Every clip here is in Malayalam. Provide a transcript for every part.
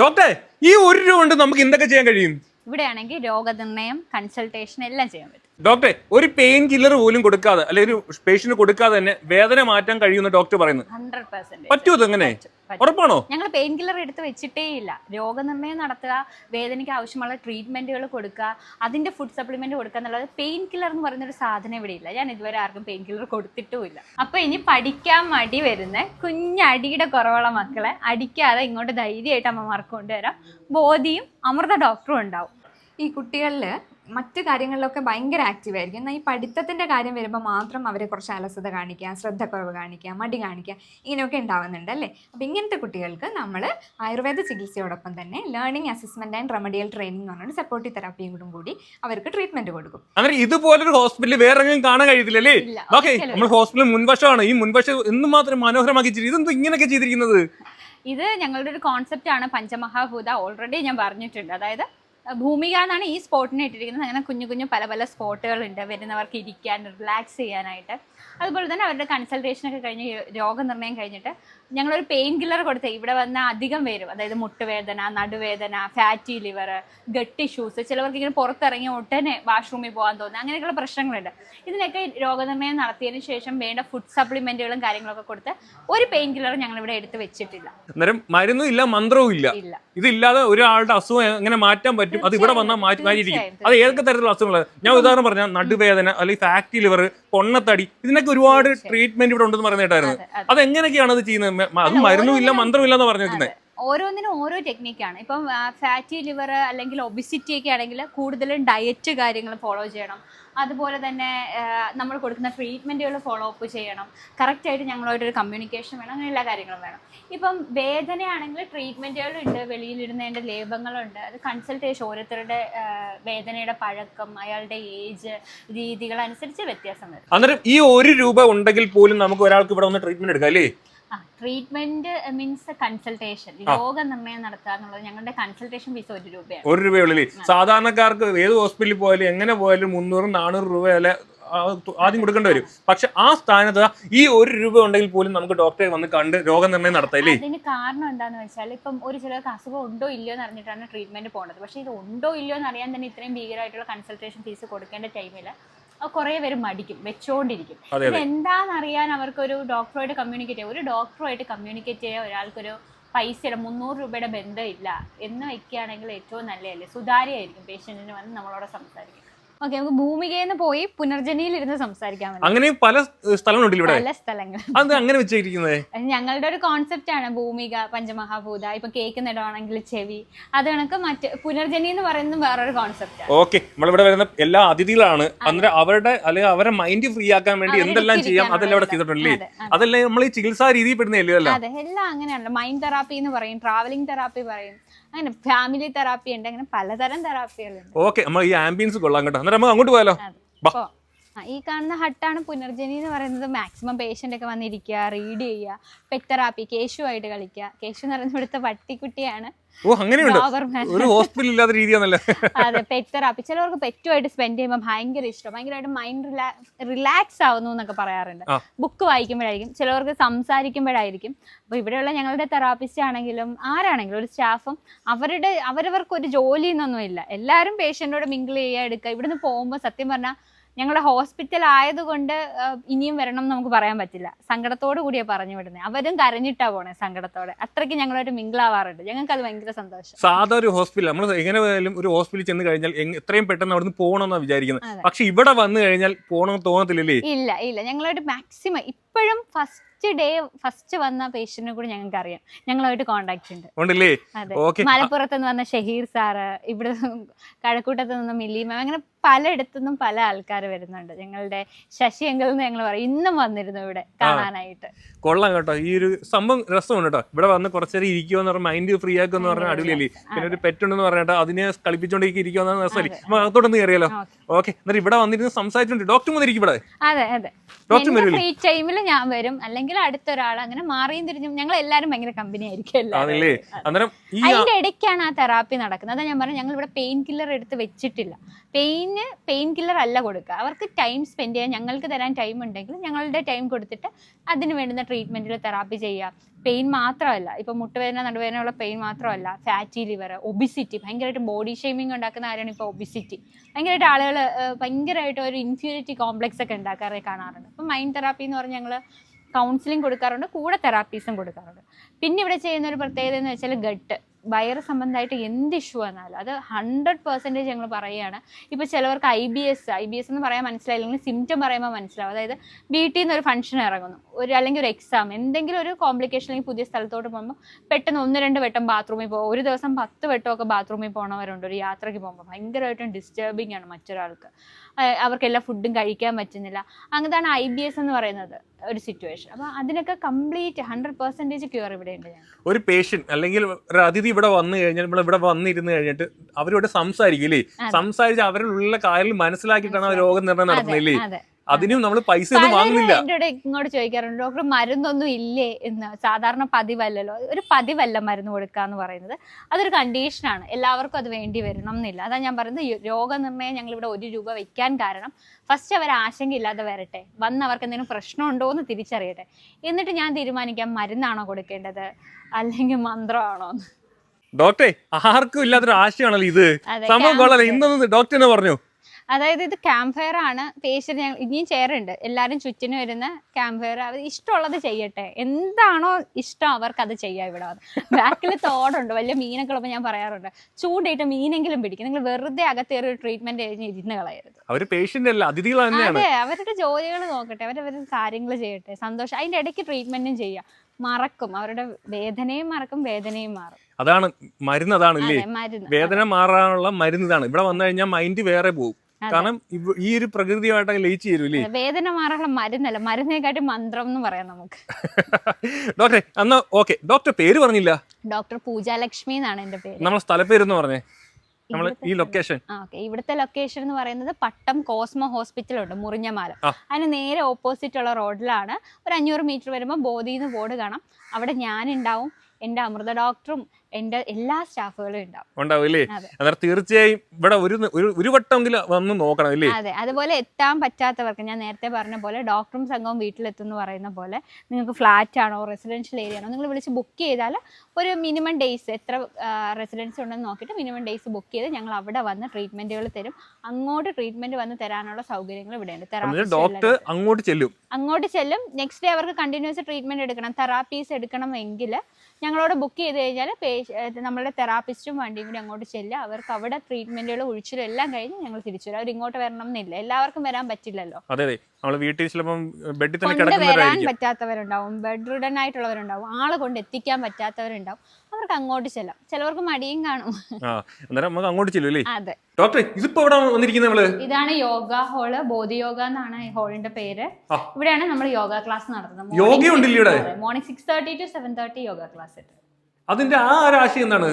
ഡോക്ടറെ ഈ ഒരു രൂപ കൊണ്ട് നമുക്ക് എന്തൊക്കെ ചെയ്യാൻ കഴിയും? ഇവിടെയാണെങ്കിൽ രോഗനിർണയം കൺസൾട്ടേഷൻ എല്ലാം ചെയ്യാൻ പറ്റും. ഡോക്ടറെ ഒരു പെയിൻ കില്ലർ പോലും കൊടുക്കാതെ അല്ലെങ്കിൽ ഒരു പേഷ്യന്റ് കൊടുക്കാതെ തന്നെ വേദന മാറ്റാൻ കഴിയുന്ന ഡോക്ടർ പറയുന്നു. ഹൺഡ്രഡ് പെർസെന്റ് പറ്റുമോ ഇതെങ്ങനെ ഉറപ്പാണോ? ഞങ്ങൾ പെയിൻ കില്ലർ എടുത്ത് വെച്ചിട്ടേ ഇല്ല. രോഗനിർണയം നടത്തുക വേദനയ്ക്ക് ആവശ്യമുള്ള ട്രീറ്റ്മെന്റുകൾ കൊടുക്കുക അതിന്റെ ഫുഡ് സപ്ലിമെന്റ് കൊടുക്കുക എന്നുള്ളത് പെയിൻ കില്ലർ എന്ന് പറയുന്ന ഒരു സാധനം ഇവിടെ ഇല്ല. ഞാൻ ഇതുവരെ ആർക്കും പെയിൻ കില്ലർ കൊടുത്തിട്ടുമില്ല അപ്പൊ ഇനി പഠിക്കാൻ മടി വരുന്ന കുഞ്ഞടിയുടെ കുറവുള്ള മക്കളെ അടിക്കാതെ ഇങ്ങോട്ട് ധൈര്യമായിട്ട് അമ്മമാർക്ക് കൊണ്ടുവരാം. ബോധിയും അമൃത ഡോക്ടറും ഉണ്ടാവും. ഈ കുട്ടികളിൽ മറ്റു കാര്യങ്ങളിലൊക്കെ ഭയങ്കര ആക്റ്റീവ് ആയിരിക്കും. എന്നാൽ ഈ പഠിത്തത്തിന്റെ കാര്യം വരുമ്പോൾ മാത്രം അവരെ കുറച്ച് അലസത കാണിക്കുക ശ്രദ്ധക്കുറവ് കാണിക്കുക മടി കാണിക്കുക ഇങ്ങനെയൊക്കെ ഉണ്ടാവുന്നുണ്ട് അല്ലേ? അപ്പോൾ ഇങ്ങനത്തെ കുട്ടികൾക്ക് നമ്മൾ ആയുർവേദ ചികിത്സയോടൊപ്പം തന്നെ learning assessment and remedial training എന്ന് പറഞ്ഞിട്ട് സപ്പോർട്ടീവ് തെറാപ്പിയും കൂടി കൂടി അവർക്ക് ട്രീറ്റ്മെന്റ് കൊടുക്കും. അങ്ങനെ ഇതുപോലൊരു ഹോസ്പിറ്റൽ വേറെ എങ്ങും കാണാൻ കഴിയത്തില്ലല്ലേ ഓക്കെ നമ്മൾ ഹോസ്പിറ്റൽ മുൻവശമാണ്. ഈ മുൻവശം എന്ന് മാത്രം മനോഹരമാക്കി ഇതെന്തോ ഇങ്ങനെയൊക്കെ ചെയ്തിരിക്കുന്നത്? ഇത് ഞങ്ങളുടെ ഒരു കോൺസെപ്റ്റ് ആണ്. പഞ്ചമഹാഭൂത. ഓൾറെഡി ഞാൻ പറഞ്ഞിട്ടുണ്ട്. അതായത് ഭൂമിക എന്നാണ് ഈ സ്പോട്ടിനെ ഇട്ടിരിക്കുന്നത്. അങ്ങനെ കുഞ്ഞു കുഞ്ഞു പല പല സ്പോട്ടുകൾ ഉണ്ട് വരുന്നവർക്ക് ഇരിക്കാൻ റിലാക്സ് ചെയ്യാനായിട്ട്. അതുപോലെ തന്നെ അവരുടെ കൺസൾട്ടേഷൻ ഒക്കെ കഴിഞ്ഞ് രോഗനിർണയം കഴിഞ്ഞിട്ട് ഞങ്ങളൊരു പെയിൻ കില്ലർ കൊടുത്ത് ഇവിടെ വന്ന അധികം പേരും അതായത് മുട്ടുവേദന നടുവേദന ഫാറ്റി ലിവർ ഗട്ട് ഇഷ്യൂസ് ചിലവർക്ക് ഇങ്ങനെ പുറത്തിറങ്ങി ഉടനെ വാഷ്റൂമിൽ പോകാൻ തോന്നുന്നു. അങ്ങനെയൊക്കെയുള്ള പ്രശ്നങ്ങളുണ്ട്. ഇതിനൊക്കെ രോഗനിർണയം നടത്തിയതിന് ശേഷം വേണ്ട ഫുഡ് സപ്ലിമെന്റുകളും കാര്യങ്ങളൊക്കെ കൊടുത്ത് ഒരു പെയിൻ കില്ലർ ഞങ്ങൾ ഇവിടെ എടുത്ത് വെച്ചിട്ടില്ല. അന്നേരം മരുന്നും ഇല്ല മന്ത്രവും ഇല്ല. ഇതില്ലാതെ ഒരാളുടെ അസുഖം എങ്ങനെ മാറ്റാൻ പറ്റും? അത് ഇവിടെ വന്നാൽ മാറ്റി മാറ്റിയിരിക്കും അത് ഏതൊക്കെ തരത്തിലുള്ള അസുഖങ്ങളാണ്? ഞാൻ ഉദാഹരണം പറഞ്ഞാൽ നടുവേദന അല്ലെങ്കിൽ ഫാറ്റി ലിവർ പൊണ്ണത്തടി. ഇതിനൊക്കെ ഒരുപാട് ട്രീറ്റ്മെന്റ് ഇവിടെ ഉണ്ടെന്ന് പറയുന്ന കേട്ടായിരുന്നു. അതെ. അതെങ്ങനെയൊക്കെയാണ് അത് ചെയ്യുന്നത്? അത് മരുന്നും ഇല്ല മന്ത്രവും പറഞ്ഞു വെക്കുന്നത് ഓരോന്നിനും ഓരോ ടെക്നിക്കാണ് ഇപ്പം ഫാറ്റി ലിവർ അല്ലെങ്കിൽ ഒബിസിറ്റി ഒക്കെ ആണെങ്കിൽ കൂടുതലും ഡയറ്റ് കാര്യങ്ങൾ ഫോളോ ചെയ്യണം. അതുപോലെ തന്നെ നമ്മൾ കൊടുക്കുന്ന ട്രീറ്റ്മെന്റുകൾ ഫോളോ അപ്പ് ചെയ്യണം. കറക്റ്റായിട്ട് ഞങ്ങളോടൊരു കമ്മ്യൂണിക്കേഷൻ വേണം അങ്ങനെ എല്ലാ കാര്യങ്ങളും വേണം. ഇപ്പം വേദനയാണെങ്കിൽ ട്രീറ്റ്മെന്റുകളുണ്ട് വെളിയിലിടുന്നതിന്റെ ലേപങ്ങളുണ്ട്. അത് കൺസൾട്ടേഷൻ ഓരോരുത്തരുടെ വേദനയുടെ പഴക്കം അയാളുടെ ഏജ് രീതികൾ അനുസരിച്ച് വ്യത്യാസം വരും. അന്നേരം ഈ ഒരു രൂപ ഉണ്ടെങ്കിൽ പോലും നമുക്ക് ഒരാൾക്ക് ഇവിടെ ഒന്ന് ട്രീറ്റ്മെന്റ് എടുക്കാം അല്ലേ? ട്രീറ്റ്മെന്റ് മീൻസ് കൺസൾട്ടേഷൻ രോഗനിർണയം നടത്തുക എന്നുള്ളത് ഞങ്ങളുടെ കൺസൾട്ടേഷൻ ഫീസ് ഒരു രൂപയാണ്. ഒരു രൂപയുള്ളിൽ സാധാരണക്കാർക്ക് ഏത് ഹോസ്പിറ്റലിൽ പോയാലും എങ്ങനെ പോയാലും മുന്നൂറും നാനൂറ് രൂപ അല്ലെ ആദ്യം കൊടുക്കേണ്ടി വരും. പക്ഷെ ആ സ്ഥാനത്ത് ഈ ഒരു രൂപ ഉണ്ടെങ്കിൽ പോലും നമുക്ക് ഡോക്ടറെ വന്ന് കണ്ട് രോഗനിർണയം നടത്താം അല്ലേ? അതിന് കാരണം എന്താന്ന് വെച്ചാൽ ഇപ്പം ഒരു ചിലർക്ക് അസുഖം ഉണ്ടോ ഇല്ലയോ എന്ന് അറിഞ്ഞിട്ടാണ് ട്രീറ്റ്മെന്റ് പോണത്. പക്ഷെ ഇത് ഉണ്ടോ ഇല്ലയോ എന്ന് അറിയാൻ തന്നെ ഇത്രയും ഭീകരമായിട്ടുള്ള കൺസൾട്ടേഷൻ ഫീസ് കൊടുക്കേണ്ട ടൈമിൽ കുറേ പേര് മടിക്കും വെച്ചോണ്ടിരിക്കും. എന്താണെന്നറിയാൻ അവർക്കൊരു ഡോക്ടറുമായിട്ട് കമ്മ്യൂണിക്കേറ്റ് ചെയ്യാം. ഒരു ഡോക്ടറുമായിട്ട് കമ്മ്യൂണിക്കേറ്റ് ചെയ്യാൻ ഒരാൾക്കൊരു പൈസയുടെ മുന്നൂറ് രൂപയുടെ ബന്ധമില്ല എന്ന് വെക്കുകയാണെങ്കിൽ ഏറ്റവും നല്ലതല്ലേ? സുതാര്യമായിരിക്കും. പേഷ്യന്റിന് വന്ന് നമ്മളോട് സംസാരിക്കും. ഓക്കെ നമുക്ക് ഭൂമികയിൽ നിന്ന് പോയി പുനർജനിയിൽ ഇരുന്ന് സംസാരിക്കാൻ പറ്റും. അങ്ങനെ പല സ്ഥലങ്ങളുണ്ട് ഇവിടെ. പല സ്ഥലങ്ങൾ. അത് അങ്ങനെ വെച്ചിരിക്കുന്നത് ഞങ്ങളുടെ ഒരു കോൺസെപ്റ്റ് ആണ് ഭൂമിക പഞ്ചമഹാഭൂത ഇപ്പൊ കേക്ക് നടുവാണെങ്കിൽ ചെവി. അത് കണക്ക് മറ്റ് പുനർജനി എന്ന് പറയുന്നത് വേറൊരു കോൺസെപ്റ്റ് ഓക്കെ നമ്മളിവിടെ വരുന്ന എല്ലാ അതിഥികളാണ്. അന്നേരം അവരുടെ അല്ലെങ്കിൽ അവരെ മൈൻഡ് ഫ്രീ ആക്കാൻ വേണ്ടി എന്തെല്ലാം ചെയ്യാം അതെല്ലാം ഇവിടെ. ചെയ്തിട്ടുണ്ടല്ലേ? അതെ, അതെ. അതല്ലേ നമ്മൾ ഈ ചികിത്സാ രീതിയിൽ പെടുന്നല്ലേ അല്ല അതെ എല്ലാം അങ്ങനെയാണല്ലോ. മൈൻഡ് തെറാപ്പി എന്ന് പറയും ട്രാവലിംഗ് തെറാപ്പി പറയും. അങ്ങനെ ഫാമിലി തെറാപ്പി ഉണ്ട് അങ്ങനെ പലതരം തെറാപ്പികളുണ്ട് ഓക്കെ നമ്മൾ ഈ ആംബിയൻസ് കൊള്ളാം കേട്ടോ. അന്നേരം നമുക്ക് അങ്ങോട്ട് പോയാലോ? ബാ. ഈ കാണുന്ന ഹട്ടാണ് പുനർജനി എന്ന് പറയുന്നത്. മാക്സിമം പേഷ്യന്റ് ഒക്കെ വന്നിരിക്കുക റീഡ് ചെയ്യുക പെറ്റ് തെറാപ്പി കേശുവായിട്ട് കളിക്കുക. കേശു എന്ന് പറയുന്നത് ഇവിടുത്തെ പട്ടിക്കുട്ടിയാണ്. ഓ ഒരു ഹോസ്പിറ്റൽ ഇല്ലാത്ത രീതിയാണല്ലേ? അതെ പെറ്റ് തെറാപ്പി ചിലവർക്ക് പെറ്റുമായിട്ട് സ്പെൻഡ് ചെയ്യുമ്പോൾ ഭയങ്കര ഇഷ്ടം. ഭയങ്കരമായിട്ട് മൈൻഡ് റിലാക്സ് ആവുന്നു എന്നൊക്കെ പറയാറുണ്ട്. ബുക്ക് വായിക്കുമ്പോഴായിരിക്കും. ചിലവർക്ക് സംസാരിക്കുമ്പോഴായിരിക്കും. അപ്പോൾ ഇവിടെയുള്ള ഞങ്ങളുടെ തെറാപ്പിസ്റ്റ് ആണെങ്കിലും ആരാണെങ്കിലും ഒരു സ്റ്റാഫും അവരുടെ അവരവർക്ക് ഒരു ജോലി എന്നൊന്നും ഇല്ല എല്ലാവരും പേഷ്യന്റോട് മിങ്കിൾ ചെയ്യുക എടുക്കുക. ഇവിടുന്ന് പോകുമ്പോൾ സത്യം പറഞ്ഞാൽ ഞങ്ങളുടെ ഹോസ്പിറ്റൽ ആയതുകൊണ്ട് ഇനിയും വരണം എന്ന് നമുക്ക് പറയാൻ പറ്റില്ല. സങ്കടത്തോടു കൂടിയാണ് പറഞ്ഞു വിടുന്നത് അവരും കരഞ്ഞിട്ടാ പോണേ സങ്കടത്തോടെ. അത്രയ്ക്ക് ഞങ്ങളൊരു മിങ്കിളാവാറുണ്ട്. ഞങ്ങൾക്ക് അത് ഭയങ്കര സന്തോഷം. സാധാ ഒരു ഹോസ്പിറ്റൽ നമ്മൾ എങ്ങനെ പോയാലും ഒരു ഹോസ്പിറ്റലിൽ ചെന്ന് കഴിഞ്ഞാൽ എത്രയും പെട്ടെന്ന് അവിടുന്ന് പോകണമെന്നാണ് വിചാരിക്കുന്നത്. പക്ഷെ ഇവിടെ വന്നു കഴിഞ്ഞാൽ പോകണമെന്ന് തോന്നത്തില്ലല്ലേ? ഇല്ല ഇല്ല. ഞങ്ങളായിട്ട് മാക്സിമം ഇപ്പോഴും ഫസ്റ്റ് ഡേ ഫസ്റ്റ് വന്ന പേഷ്യന്റിനെ കൂടി ഞങ്ങൾക്ക് അറിയാം ഞങ്ങളുമായിട്ട് കോണ്ടാക്ട് ഉണ്ട് മലപ്പുറത്ത് നിന്ന് വന്ന ഷഹീർ സാറ് ഇവിടെ കഴക്കൂട്ടത്ത് നിന്ന് മില്ലി മാം അങ്ങനെ പലയിടത്തു നിന്നും പല ആൾക്കാർ വരുന്നുണ്ട്. ഞങ്ങളുടെ ശശി എങ്കിൽ എന്ന് ഞങ്ങൾ പറയും ഇന്നും വന്നിരുന്നു ഇവിടെ കാണാനായിട്ട്. കൊള്ളാം കേട്ടോ. ഈ ഒരു സംഭവം രസമാണ് കേട്ടോ. ഇവിടെ വന്ന് കുറച്ചേരം ഇരിക്കുക എന്ന് പറഞ്ഞാൽ മൈൻഡ് ഫ്രീ ആക്കുക എന്ന് പറഞ്ഞാൽ അടിപൊളിയല്ലേ? പിന്നെ ഒരു പെറ്റ് ഉണ്ടെന്ന് പറഞ്ഞിട്ട് അതിനെ കളിപ്പിച്ചോണ്ടേക്ക് ഇരിക്കുക എന്ന രസമല്ലേ? അപ്പൊ അകത്തോട്ടൊന്ന് കയറിയാലോ ഓക്കെ. എന്നിട്ട് ഇവിടെ വന്നിരുന്ന് സംസാരിച്ചോണ്ട് ഡോക്ടർ വന്നിരിക്കും ഇവിടെ. അതെ അതെ. ഡോക്ടർ ഫ്രീ ടൈമിൽ ഞാൻ വരും. അല്ലെങ്കിൽ അടുത്തൊരാൾ അങ്ങനെ മാറിയും തിരിഞ്ഞും. ഞങ്ങൾ എല്ലാവരും ഭയങ്കര കമ്പനി ആയിരിക്കും അന്നേരം അതിന്റെ ഇടയ്ക്കാണ് ആ തെറാപ്പി നടക്കുന്നത്. അതാ ഞാൻ പറഞ്ഞു ഞങ്ങൾ ഇവിടെ പെയിൻ കില്ലർ എടുത്ത് വെച്ചിട്ടില്ല. പെയിൻ പേഷ്യന്റിന് പെയിൻ കില്ലർ അല്ല കൊടുക്കുക. അവർക്ക് ടൈം സ്പെൻഡ് ചെയ്യാൻ ഞങ്ങൾക്ക് തരാൻ ടൈം ഉണ്ടെങ്കിൽ ഞങ്ങളുടെ ടൈം കൊടുത്തിട്ട് അതിന് വേണ്ടുന്ന ട്രീറ്റ്മെന്റിൽ തെറാപ്പി ചെയ്യുക. പെയിൻ മാത്രമല്ല. ഇപ്പം മുട്ടുവേദന നടുവേദനയുള്ള പെയിൻ മാത്രമല്ല. ഫാറ്റി ലിവർ ഒബിസിറ്റി ഭയങ്കരമായിട്ട് ബോഡി ഷെയ്മിങ് ഉണ്ടാക്കുന്ന ആരാണ് ഇപ്പോൾ ഒബിസിറ്റി ഭയങ്കരമായിട്ട് ആളുകൾ ഭയങ്കരമായിട്ട് ഒരു ഇൻഫ്യൂരിറ്റി കോംപ്ലക്സ് ഒക്കെ ഉണ്ടാക്കാറേ കാണാറുണ്ട്. അപ്പോൾ മൈൻഡ് തെറാപ്പി എന്ന് പറഞ്ഞാൽ ഞങ്ങൾ കൗൺസിലിംഗ് കൊടുക്കാറുണ്ട് കൂടെ തെറാപ്പീസും കൊടുക്കാറുണ്ട്. പിന്നെ ഇവിടെ ചെയ്യുന്ന ഒരു പ്രത്യേകത എന്ന് വെച്ചാൽ ഗട്ട് വയറ് സംബന്ധമായിട്ട് എന്ത് ഇഷ്യൂ വന്നാലും അത് ഹൺഡ്രഡ് പെർസെന്റേജ് ഞങ്ങൾ പറയുകയാണ്. ഇപ്പോൾ ചിലവർക്ക് I B S I B S എന്ന് പറയാൻ മനസ്സിലായില്ലെങ്കിൽ സിംറ്റം പറയുമ്പോൾ മനസ്സിലാവും. അതായത് വീട്ടിൽ നിന്ന് ഒരു ഫംഗ്ഷൻ ഇറങ്ങുന്നു. ഒരു അല്ലെങ്കിൽ ഒരു എക്സാം എന്തെങ്കിലും ഒരു കോംപ്ലിക്കേഷൻ അല്ലെങ്കിൽ പുതിയ സ്ഥലത്തോട്ട് പോകുമ്പോൾ പെട്ടെന്ന് ഒന്ന് രണ്ട് വട്ടം ബാത്റൂമിൽ പോകും ഒരു ദിവസം പത്ത് വട്ടമൊക്കെ ബാത്റൂമിൽ പോകണവരുണ്ട് ഒരു യാത്രയ്ക്ക് പോകുമ്പോൾ ഭയങ്കരമായിട്ടും ഡിസ്റ്റർബിംഗ് ആണ് മറ്റൊരാൾക്ക്. അവർക്കെല്ലാം ഫുഡും കഴിക്കാൻ പറ്റുന്നില്ല. അങ്ങനത്താണ് ഐ ബി എസ് എന്ന് പറയുന്നത് ഒരു സിറ്റുവേഷൻ അപ്പൊ അതിനൊക്കെ കംപ്ലീറ്റ് ഹൺഡ്രഡ് പെർസെന്റേജ് ക്യൂർ ഇവിടെ ഉണ്ട് ഒരു പേഷ്യന്റ് അല്ലെങ്കിൽ ഒരു അതിഥി ഇവിടെ വന്നു കഴിഞ്ഞാൽ നമ്മൾ ഇവിടെ വന്നിരുന്ന് കഴിഞ്ഞിട്ട് അവരോട് സംസാരിക്കും ഇല്ലേ. സംസാരിച്ച് അവരിലുള്ള കാര്യം മനസ്സിലാക്കിയിട്ടാണ് ആ രോഗ നിർണയം നടത്തുന്നില്ലേ അതിനും നമ്മൾ പൈസ ഒന്നും വാങ്ങുന്നില്ല. ഇങ്ങോട്ട് ചോദിക്കാറുണ്ട് ഡോക്ടർ മരുന്നൊന്നും ഇല്ലേ? എന്ന്. സാധാരണ പതിവല്ലല്ലോ. ഒരു പതിവല്ല മരുന്ന് കൊടുക്കുക എന്ന് പറയുന്നത്. അതൊരു കണ്ടീഷനാണ് എല്ലാവർക്കും അത് വേണ്ടി വരണം എന്നില്ല. അതാ ഞാൻ പറയുന്നത്. രോഗനിർണയം ഞങ്ങൾ ഇവിടെ ഒരു രൂപ വെക്കാൻ കാരണം ഫസ്റ്റ് അവർ ആശങ്കയില്ലാതെ വരട്ടെ. വന്ന് അവർക്ക് എന്തെങ്കിലും പ്രശ്നമുണ്ടോ എന്ന് തിരിച്ചറിയട്ടെ. എന്നിട്ട് ഞാൻ തീരുമാനിക്കാം മരുന്നാണോ കൊടുക്കേണ്ടത്? അല്ലെങ്കിൽ മന്ത്രമാണോ എന്ന്. ഡോക്ടറെ ആർക്കും ഇല്ലാത്തൊരു ആശയമാണല്ലോ ഇത്. സംഭവം കൊള്ളാലോ. ഇന്നൊന്ന് ഡോക്ടർ എന്നെ പറഞ്ഞു. അതായത് ഇത് ക്യാമ്പ് ഫയർ ആണ്. പേഷ്യന്റ് ഞങ്ങൾ ഇനിയും ചേരുണ്ട്. എല്ലാവരും ചുറ്റിന് വരുന്ന ക്യാമ്പ് ഫയർ അവർ ഇഷ്ടമുള്ളത് ചെയ്യട്ടെ. എന്താണോ ഇഷ്ടം അവർക്ക് അത് ചെയ്യാം ഇവിടെ ബാക്കിൽ തോടുണ്ട്. വലിയ മീനൊക്കെ ഉള്ളപ്പോൾ ഞാൻ പറയാറുണ്ട്. ചൂണ്ടിട്ട് മീനെങ്കിലും പിടിക്കും. നിങ്ങൾ വെറുതെ അകത്തേറി ഒരു ട്രീറ്റ്മെന്റ് കഴിഞ്ഞ് ഇരുന്ന് കളയരുത്. അവർ അല്ല അതിഥികൾ അതെ അവരുടെ ജോലികൾ നോക്കട്ടെ. അവരവരുടെ കാര്യങ്ങൾ ചെയ്യട്ടെ. സന്തോഷം. അതിന്റെ ഇടയ്ക്ക് ട്രീറ്റ്മെന്റും ചെയ്യാം. മറക്കും. അവരുടെ വേദനയും മറക്കും. വേദനയും മാറും. അതാണ് മരുന്ന് അതാണ് വേദന മാറാനുള്ള മരുന്ന് ഇതാണ്. ഇവിടെ വന്നു കഴിഞ്ഞാൽ മൈൻഡ് വേറെ പോകും. കാരണം ഈ ഒരു പ്രകൃതിയുമായിട്ട് ലയിച്ചു അതെ, വേദന മാറാനുള്ള മരുന്നല്ല മരുന്നേക്കാട്ടി മന്ത്രം എന്ന് പറയാം നമുക്ക്. ഡോക്ടറെ അന്ന് ഓക്കെ ഡോക്ടർ പേര് പറഞ്ഞില്ല? ഡോക്ടർ പൂജാലക്ഷ്മി എന്നാണ് എന്റെ പേര്. നമ്മളെ സ്ഥലപ്പേരെന്ന് പറഞ്ഞേ? നമ്മൾ ഇവിടുത്തെ- ഈ ലൊക്കേഷൻ ഇവിടുത്തെ ലൊക്കേഷൻ എന്ന് പറയുന്നത് പട്ടം കോസ്മോ ഹോസ്പിറ്റൽ ഉണ്ട് മുറിഞ്ഞമാല. അതിന് നേരെ ഓപ്പോസിറ്റ് ഉള്ള റോഡിലാണ്. ഒരു അഞ്ഞൂറ് മീറ്റർ വരുമ്പോൾ ബോധിന്ന് ബോർഡ് കാണാം. അവിടെ ഞാനുണ്ടാവും എന്റെ അമൃത ഡോക്ടറും എന്റെ എല്ലാ സ്റ്റാഫുകളും ഉണ്ടാവും. ഉണ്ടാവും അല്ലേ അന്നേരം തീർച്ചയായും ഇവിടെ ഒരു ഒരു ഒരു വട്ടമെങ്കിലും വന്ന് നോക്കണം അല്ലേ അതെ. അതുപോലെ എത്താൻ പറ്റാത്തവർക്ക് ഞാൻ നേരത്തെ പറഞ്ഞ പോലെ ഡോക്ടറും സംഘവും വീട്ടിലെത്തുന്ന പറയുന്ന പോലെ നിങ്ങൾക്ക് ഫ്ലാറ്റ് ആണോ റെസിഡൻഷ്യൽ ഏരിയ ആണോ നിങ്ങൾ വിളിച്ച് ബുക്ക് ചെയ്താൽ ഒരു മിനിമം ഡേയ്സ് എത്ര റെസിഡൻസ് ഉണ്ടെന്ന് നോക്കിയിട്ട് മിനിമം ഡേയ്സ് ബുക്ക് ചെയ്ത് ഞങ്ങൾ അവിടെ വന്ന് ട്രീറ്റ്മെന്റുകൾ തരും. അങ്ങോട്ട് ട്രീറ്റ്മെന്റ് വന്ന് തരാനുള്ള സൗകര്യങ്ങൾ ഇവിടെ ഉണ്ട് ഡോക്ടർ അങ്ങോട്ട് ചെല്ലും. അങ്ങോട്ട് ചെല്ലും. നെക്സ്റ്റ് ഡേ അവർക്ക് കണ്ടിന്യൂസ് ട്രീറ്റ്മെന്റ് എടുക്കണം. തെറാപ്പീസ് എടുക്കണം എങ്കിൽ ഞങ്ങളോട് ബുക്ക് ചെയ്ത് കഴിഞ്ഞാൽ നമ്മളുടെ തെറാപ്പിസ്റ്റും വണ്ടിയും കൂടി അങ്ങോട്ട് ചെല്ലുക. അവർക്ക് അവിടെ ട്രീറ്റ്മെന്റുകൾ ഒഴിച്ചിലും എല്ലാം കഴിഞ്ഞ് ഞങ്ങൾ തിരിച്ചു വരും. അവർ ഇങ്ങോട്ട് വരണം എന്നില്ല. എല്ലാവർക്കും വരാൻ പറ്റില്ലല്ലോ. അതെ അതെ. നമ്മൾ വീട്ടിൽ ചിലപ്പം ബെഡിൽ തന്നെ കൊണ്ട് വരാൻ പറ്റാത്തവരുണ്ടാവും. ബെഡ് റിഡൻ ആയിട്ടുള്ളവരുണ്ടാവും ആളെ കൊണ്ട് എത്തിക്കാൻ പറ്റാത്തവരുണ്ടാവും. അവർക്ക് അങ്ങോട്ട് ചെല്ലാം. ചിലവർക്ക് മടിയും കാണും. ആ അന്നേരം നമുക്ക് അങ്ങോട്ട് അതെ. ഡോക്ടറെ ഇതിപ്പോ ഇവിടെ വന്നിരിക്കുന്നത് നമ്മൾ? ഇതാണ് യോഗ ഹോൾ ബോധി യോഗ എന്നാണ് ഹോളിന്റെ പേര്. ഇവിടെയാണ് നമ്മൾ യോഗ ക്ലാസ് നടത്തുന്നത്? Morning six thirty to seven thirty yoga class ഉണ്ട് അതിന്റെ ആ ആശയം എന്താണ്?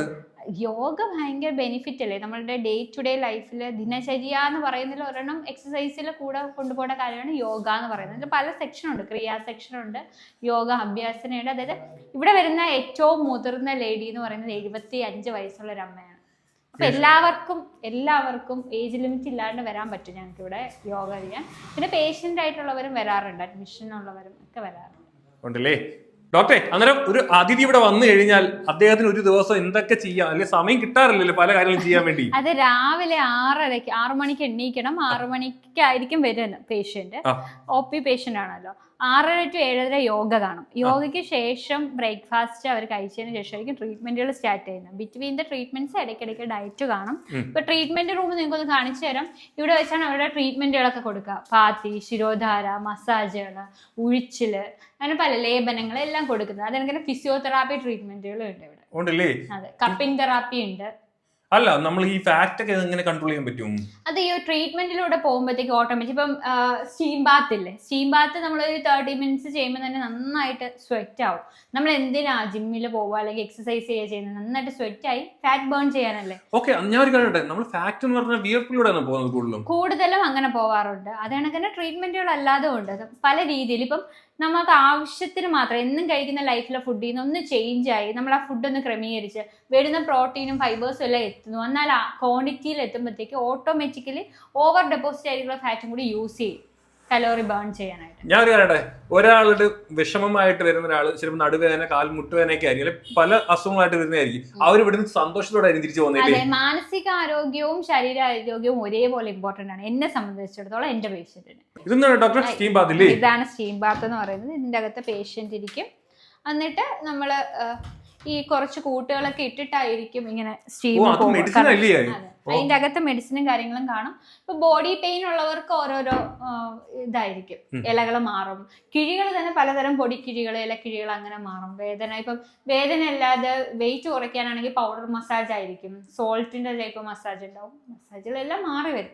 യോഗ ഭയങ്കര ബെനിഫിറ്റ് അല്ലേ? നമ്മളുടെ ഡേ ടു ഡേ ലൈഫിൽ ദിനചര്യ എന്ന് പറയുന്നതിൽ ഒരെണ്ണം എക്സസൈസിൽ കൂടെ കൊണ്ടുപോകേണ്ട കാര്യമാണ് യോഗ എന്ന് പറയുന്നത്. അതിൽ പല സെക്ഷൻ ഉണ്ട്. ക്രിയാ സെക്ഷൻ ഉണ്ട് യോഗ അഭ്യാസനയുണ്ട് അതായത് ഇവിടെ വരുന്ന ഏറ്റവും മുതിർന്ന ലേഡി എന്ന് പറയുന്നത് എഴുപത്തി അഞ്ച് വയസ്സുള്ള ഒരു അമ്മയാണ്. അപ്പൊ എല്ലാവർക്കും എല്ലാവർക്കും ഏജ് ലിമിറ്റ് ഇല്ലാണ്ട് വരാൻ പറ്റും ഞങ്ങൾക്ക് ഇവിടെ യോഗ ചെയ്യാൻ. പിന്നെ പേഷ്യന്റ് ആയിട്ടുള്ളവരും വരാറുണ്ട്. അഡ്മിഷനുള്ളവരും ഒക്കെ വരാറുണ്ട്. ഉണ്ടല്ലേ? ഡോക്ടറെ അന്നേരം ഒരു അതിഥി ഇവിടെ വന്നു കഴിഞ്ഞാൽ അദ്ദേഹത്തിന് ഒരു ദിവസം എന്തൊക്കെ ചെയ്യാം? അല്ലെങ്കിൽ സമയം കിട്ടാറില്ലല്ലോ പല കാര്യങ്ങളും ചെയ്യാൻ വേണ്ടി. അത് രാവിലെ ആറരയ്ക്ക് ആറു മണിക്ക് എണ്ണീക്കണം ആറു മണിക്കായിരിക്കും വരുന്നത് പേഷ്യന്റ്. ഒ പി പേഷ്യന്റ് ആണല്ലോ. ആറര ടു ഏഴര യോഗ കാണും. യോഗയ്ക്ക് ശേഷം ബ്രേക്ക്ഫാസ്റ്റ് അവർ കഴിച്ചതിന് ശേഷമായിരിക്കും ട്രീറ്റ്മെന്റുകൾ സ്റ്റാർട്ട് ചെയ്യുന്നത്. ബിറ്റ്വീൻ ദ ട്രീറ്റ്മെന്റ്സ് ഇടയ്ക്കിടയ്ക്ക് ഡയറ്റ് കാണും. ഇപ്പൊ ട്രീറ്റ്മെന്റ് റൂം നിങ്ങൾക്ക് ഒന്ന് കാണിച്ചു തരാം. ഇവിടെ വെച്ചാണ് അവരുടെ ട്രീറ്റ്മെന്റുകളൊക്കെ കൊടുക്കുക. പാത്തി ശിരോധാര മസാജുകൾ ഉഴിച്ചിൽ അങ്ങനെ പല ലേപനങ്ങൾ എല്ലാം കൊടുക്കുന്നത്. അതിനൊക്കെ ഫിസിയോതെറാപ്പി ട്രീറ്റ്മെന്റുകളും ഉണ്ട് ഇവിടെ. ഉണ്ടല്ലേ? അതെ. കപ്പിംഗ് തെറാപ്പി ഉണ്ട്. അല്ല നമ്മൾ ഈ ഫാറ്റ് ഒക്കെ എങ്ങനെ കൺട്രോൾ ചെയ്യാൻ പറ്റും? അത് ഈ ട്രീറ്റ്മെന്റിലൂടെ പോകുമ്പോഴത്തേക്ക് ഓട്ടോമാറ്റിക് ഇപ്പം സ്റ്റീം ബാത്ത് ഇല്ലേ? സ്റ്റീം ബാത്ത് നമ്മൾ ഒരു തേർട്ടി മിനിറ്റ്സ് ചെയ്യുമ്പോൾ തന്നെ നന്നായിട്ട് സ്വെറ്റ് ആവും. നമ്മൾ എന്തിനാ ജിമ്മിൽ പോവുക അല്ലെങ്കിൽ എക്സസൈസ് ചെയ്യുക ചെയ്യുന്നത്? നന്നായിട്ട് സ്വെറ്റ് ആയി ഫാറ്റ് ബേൺ ചെയ്യാനല്ലേ? ഓക്കെ ഞാൻ ഒരു കാര്യം നമ്മൾ ഫാറ്റ് എന്ന് പറഞ്ഞാൽ വിയർപ്പിലൂടെയാണ് പോകുന്നത് കൂടുതലും. കൂടുതലും അങ്ങനെ പോവാറുണ്ട്. അത് കണക്കിന് ട്രീറ്റ്മെന്റുകൾ അല്ലാതെ ഉണ്ട് പല രീതിയിൽ ഇപ്പം നമുക്ക് ആവശ്യത്തിന് മാത്രം എന്നും കഴിക്കുന്ന ലൈഫിലെ ഫുഡിൽ നിന്ന് ഒന്ന് ചേഞ്ച് ആയി. നമ്മൾ ആ ഫുഡ് ഒന്ന് ക്രമീകരിച്ച് വരുന്ന പ്രോട്ടീനും ഫൈബേഴ്സും എല്ലാം എത്തുന്നു. എന്നാൽ ആ ക്വാണ്ടിറ്റിയിൽ എത്തുമ്പോഴത്തേക്ക് ഓട്ടോമാറ്റിക്കലി ഓവർ ഡെപ്പോസിറ്റ് ആയിട്ടുള്ള ഫാറ്റും കൂടി യൂസ് ചെയ്യും. കലോറി ബേൺ ചെയ്യാനായിട്ട്. ഞാൻ ഒരു പറയട്ടെ? ഒരാളുടെ വിഷമമായിട്ട് വരുന്ന ഒരാൾ ചിലപ്പോൾ നടുവേദന കാൽ മുട്ടുവേദനയൊക്കെ ആയിരിക്കും. അല്ലെങ്കിൽ പല അസുഖങ്ങളായിട്ട് വരുന്നതായിരിക്കും. അവർ ഇവിടുന്ന് സന്തോഷത്തോടെ ആയിരിക്കും തിരിച്ചു അതെ മാനസിക ആരോഗ്യവും ശരീരാരോഗ്യവും ഒരേപോലെ ഇമ്പോർട്ടന്റ് ആണ്. എന്നെ സംബന്ധിച്ചിടത്തോളം എന്റെ പേഷ്യന്റിന് ഇതെന്താണ് ഡോക്ടർ? സ്റ്റീം പാതില്ലേ ഇതാണ് സ്റ്റീം ബാത്ത് എന്ന് പറയുന്നത്. ഇതിന്റെ അകത്ത് പേഷ്യന്റ് ഇരിക്കും. എന്നിട്ട് നമ്മൾ ഈ കുറച്ച് കൂട്ടുകളൊക്കെ ഇട്ടിട്ടായിരിക്കും ഇങ്ങനെ സ്റ്റീം അതിന്റെ അകത്ത് മെഡിസിനും കാര്യങ്ങളും കാണും. ഇപ്പൊ ബോഡി പെയിൻ ഉള്ളവർക്ക് ഓരോരോ ഇതായിരിക്കും. ഇലകൾ മാറും. കിഴികൾ തന്നെ പലതരം പൊടി പൊടിക്കിഴികൾ ഇലക്കിഴികൾ അങ്ങനെ മാറും. വേദന ഇപ്പം വേദന അല്ലാതെ വെയിറ്റ് കുറയ്ക്കാനാണെങ്കിൽ പൗഡർ മസാജ് ആയിരിക്കും. സോൾട്ടിന്റെ ടൈപ്പ് മസാജ് ഉണ്ടാവും. മസാജുകളെല്ലാം മാറി വരും.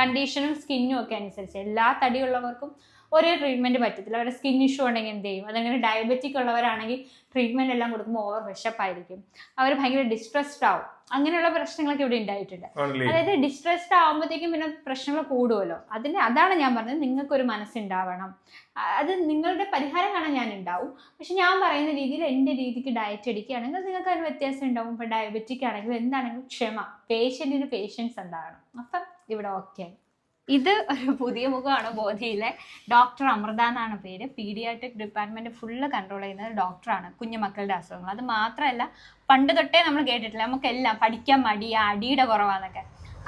കണ്ടീഷനും സ്കിന്നും ഒക്കെ അനുസരിച്ച്. എല്ലാ തടിയുള്ളവർക്കും ഒരേ ട്രീറ്റ്മെന്റ് പറ്റത്തില്ല. അവരുടെ സ്കിൻ ഇഷ്യൂ ഉണ്ടെങ്കിൽ എന്ത് ചെയ്യും? അതങ്ങനെ ഡയബറ്റിക് ഉള്ളവരാണെങ്കിൽ ട്രീറ്റ്മെന്റ് എല്ലാം കൊടുക്കുമ്പോൾ ഓവർ വിശപ്പായിരിക്കും അവർ ഭയങ്കര ഡിസ്ട്രെസ്ഡ് ആവും. അങ്ങനെയുള്ള പ്രശ്നങ്ങളൊക്കെ ഇവിടെ ഉണ്ടായിട്ടുണ്ട്. അതായത് ഡിസ്ട്രെസ്ഡ് ആകുമ്പോഴത്തേക്കും പിന്നെ പ്രശ്നങ്ങൾ കൂടുമല്ലോ അതിന് അതാണ് ഞാൻ പറഞ്ഞത് നിങ്ങൾക്കൊരു മനസ്സുണ്ടാവണം. അത് നിങ്ങളുടെ പരിഹാരം കാണാൻ ഞാൻ ഉണ്ടാവും. പക്ഷെ ഞാൻ പറയുന്ന രീതിയിൽ എന്റെ രീതിക്ക് ഡയറ്റ് അടിക്കുകയാണെങ്കിൽ നിങ്ങൾക്ക് അതിന് വ്യത്യാസം ഉണ്ടാവും. ഇപ്പം ഡയബറ്റിക് ആണെങ്കിലും എന്താണെങ്കിലും ക്ഷമ. പേഷ്യന്റിന് പേഷ്യൻസ് ഉണ്ടാവണം. അപ്പം ഇവിടെ ഓക്കെ ഇത് ഒരു പുതിയ മുഖമാണ് ബോധിയിലെ ഡോക്ടർ അമൃത എന്നാണ് പേര്. പീഡിയാട്രിക് ഡിപ്പാർട്ട്മെന്റ് ഫുള്ള് കൺട്രോൾ ചെയ്യുന്നത് ഡോക്ടറാണ്. കുഞ്ഞുമക്കളുടെ അസുഖങ്ങൾ. അത് മാത്രമല്ല പണ്ട് തൊട്ടേ നമ്മൾ കേട്ടിട്ടില്ല. നമുക്കെല്ലാം പഠിക്കാൻ മടി അടിയുടെ കുറവാന്നൊക്കെ.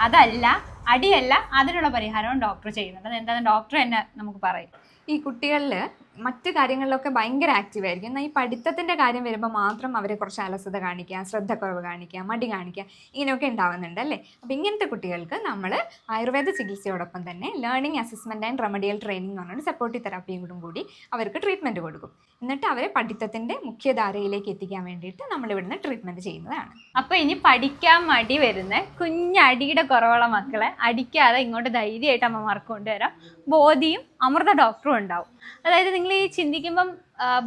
അതല്ല അടിയല്ല അതിനുള്ള പരിഹാരവും ഡോക്ടർ ചെയ്യുന്നുണ്ട്. അത് എന്താണെന്ന് ഡോക്ടർ തന്നെ നമുക്ക് പറയും. ഈ കുട്ടികളിൽ മറ്റു കാര്യങ്ങളിലൊക്കെ ഭയങ്കര ആക്റ്റീവ് ആയിരിക്കും. എന്നാൽ ഈ പഠിത്തത്തിന്റെ കാര്യം വരുമ്പോൾ മാത്രം അവരെ കുറച്ച് അലസത കാണിക്കുക ശ്രദ്ധക്കുറവ് കാണിക്കുക മടി കാണിക്കുക ഇങ്ങനെയൊക്കെ ഉണ്ടാവുന്നുണ്ട് അല്ലേ? അപ്പോൾ ഇങ്ങനത്തെ കുട്ടികൾക്ക് നമ്മൾ ആയുർവേദ ചികിത്സയോടൊപ്പം തന്നെ learning assessment and remedial training എന്ന് പറഞ്ഞിട്ട് സപ്പോർട്ടീവ് തെറാപ്പിയും കൂടും കൂടി അവർക്ക് ട്രീറ്റ്മെന്റ് കൊടുക്കും. എന്നിട്ട് അവരെ പഠിത്തത്തിന്റെ മുഖ്യധാരയിലേക്ക് എത്തിക്കാൻ വേണ്ടിയിട്ട് നമ്മൾ ഇവിടുന്ന് ട്രീറ്റ്മെന്റ് ചെയ്യുന്നതാണ്. അപ്പോൾ ഇനി പഠിക്കാൻ മടി വരുന്ന കുഞ്ഞടിയുടെ കുറവുള്ള മക്കളെ അടിക്കാതെ ഇങ്ങോട്ട് ധൈര്യമായിട്ട് അമ്മമാർക്ക് കൊണ്ടുവരാം. ബോധിയും അമൃത ഡോക്ടറും ഉണ്ടാവും. അതായത് നിങ്ങൾ ഈ ചിന്തിക്കുമ്പം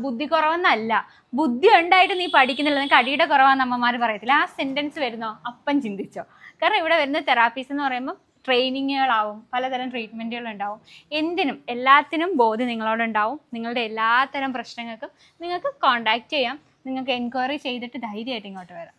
ബുദ്ധി കുറവെന്നല്ല. ബുദ്ധി ഉണ്ടായിട്ട് നീ പഠിക്കുന്നില്ല. നിനക്ക് അടിയുടെ കുറവാന്ന് അമ്മമാർ പറയത്തില്ല. ആ സെന്റൻസ് വരുന്നോ? അപ്പൻ ചിന്തിച്ചോ. കാരണം ഇവിടെ വരുന്ന തെറാപ്പീസ് എന്ന് പറയുമ്പോൾ ട്രെയിനിങ്ങുകളാവും പലതരം ട്രീറ്റ്മെന്റുകൾ ഉണ്ടാവും എന്തിനും എല്ലാത്തിനും ബോധ്യം നിങ്ങളോടുണ്ടാവും. നിങ്ങളുടെ എല്ലാത്തരം പ്രശ്നങ്ങൾക്കും നിങ്ങൾക്ക് കോണ്ടാക്ട് ചെയ്യാം. നിങ്ങൾക്ക് എൻക്വയറി ചെയ്തിട്ട് ധൈര്യമായിട്ട് ഇങ്ങോട്ട് വരാം.